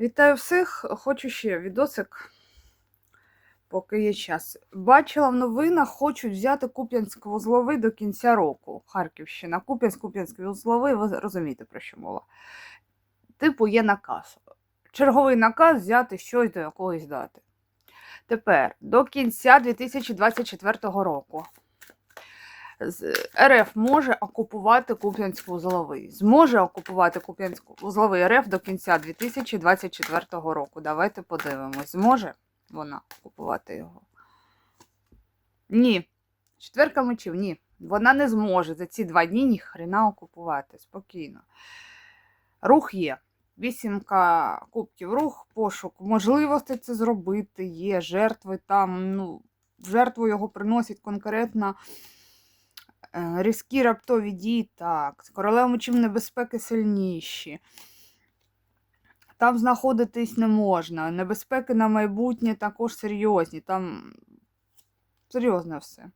Вітаю всіх! Хочу ще відосик, поки є час. Бачила в новинах, хочуть взяти Куп'янськ-Вузловий до кінця року. Харківщина, Куп'янськ, Куп'янський вузловий, ви розумієте, про що мова. Типу, є наказ. Черговий наказ взяти щось до якогось дати. Тепер до кінця 2024 року. РФ може окупувати Куп'янськ-Вузловий. Зможе окупувати Куп'янськ-Вузловий РФ до кінця 2024 року. Давайте подивимось, зможе вона окупувати його? Ні. Четверка мечів, ні. Вона не зможе за ці два дні ніхрена окупувати. Спокійно. Рух є. Вісімка кубків рух, пошук можливостей це зробити, є жертви там, ну, жертву його приносять конкретно різкі раптові дії, так, з королевами чим небезпеки сильніші. Там знаходитись не можна. Небезпеки на майбутнє також серйозні. Там серйозне все.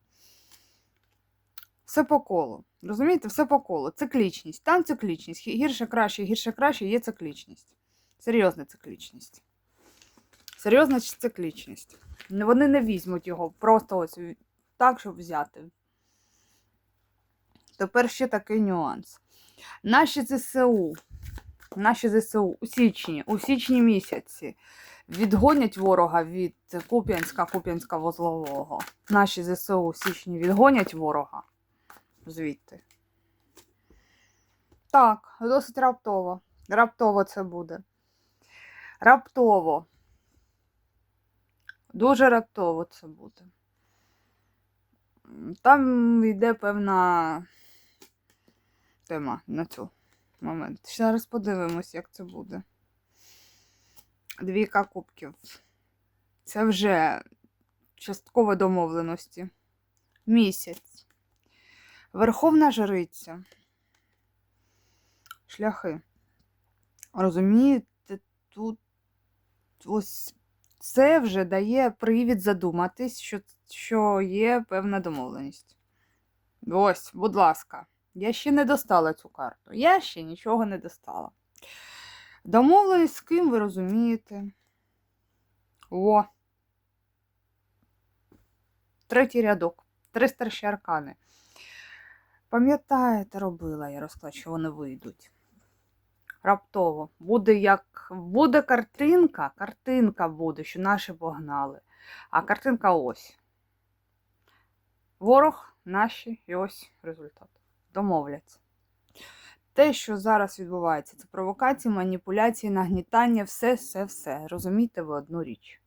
Все по колу. Розумієте, все по колу. Циклічність. Там циклічність. Гірше краще, гірше краще є циклічність. Серйозна циклічність. Серйозна циклічність. Вони не візьмуть його просто ось так, щоб взяти. Тепер ще такий нюанс. Наші ЗСУ, наші ЗСУ у січні, у січні місяці відгонять ворога від Куп'янська, Куп'янська Возлового. Наші ЗСУ у січні відгонять ворога звідти. Так, досить раптово. Раптово це буде. Раптово. Дуже раптово це буде. Там йде певна тема на цю момент. Зараз подивимось, як це буде. Двійка кубків. Це вже частково домовленості. Місяць. Верховна жриця. Шляхи. Розумієте, тут ось це вже дає привід задуматись, що, що є певна домовленість. Ось, будь ласка. Я ще не достала цю карту. Я ще нічого не достала. Домовленість з ким ви розумієте? О. Третій рядок. Три старші аркани. Пам'ятаєте, робила я розклад, що вони вийдуть. Раптово. Буде як. Буде картинка, картинка буде, що наші погнали. А картинка ось. Ворог, наші, і ось результат. Домовляться. Те, що зараз відбувається, це провокації, маніпуляції, нагнітання, все, все, все. Розумієте ви одну річ.